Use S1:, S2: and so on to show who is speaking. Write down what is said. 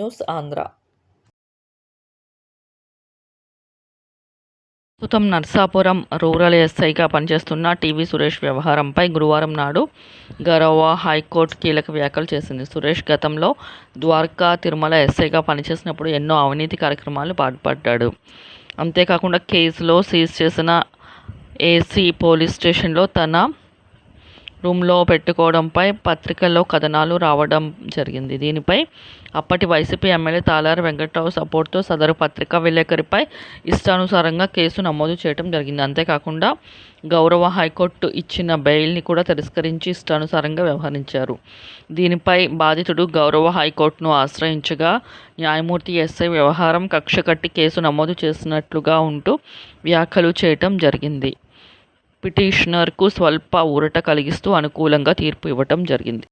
S1: News Andhra
S2: ప్రస్తుతం Narsapuram rural ఎస్ఐగా పనిచేస్తున్న TV Suresh వ్యవహారంపై గురువారం నాడు గరోవా హైకోర్టు కీలక వ్యాఖ్యలు చేసింది. సురేష్ గతంలో ద్వారకా తిరుమల ఎస్ఐగా పనిచేసినప్పుడు ఎన్నో అవినీతి కార్యక్రమాలు పాల్పడ్డాడు అంతేకాకుండా కేసులో సీజ్ చేసిన ఏసీ పోలీస్ స్టేషన్లో తన రూమ్లో పెట్టుకోవడంపై పత్రికల్లో కథనాలు రావడం జరిగింది. దీనిపై అప్పటి వైసీపీ ఎమ్మెల్యే తాలారి వెంకట్రావు సపోర్ట్తో సదరు పత్రికా విలేకరిపై ఇష్టానుసారంగా కేసు నమోదు చేయడం జరిగింది. అంతేకాకుండా గౌరవ హైకోర్టు ఇచ్చిన బెయిల్ని కూడా తిరస్కరించి ఇష్టానుసారంగా వ్యవహరించారు. దీనిపై బాధితుడు గౌరవ హైకోర్టును ఆశ్రయించగా న్యాయమూర్తి ఎస్ఐ వ్యవహారం కక్ష కట్టి కేసు నమోదు చేసినట్లుగా ఉంటూ వ్యాఖ్యలు చేయటం జరిగింది. పిటిషనర్కు స్వల్ప ఊరట కలిగిస్తూ అనుకూలంగా తీర్పు ఇవ్వటం జరిగింది.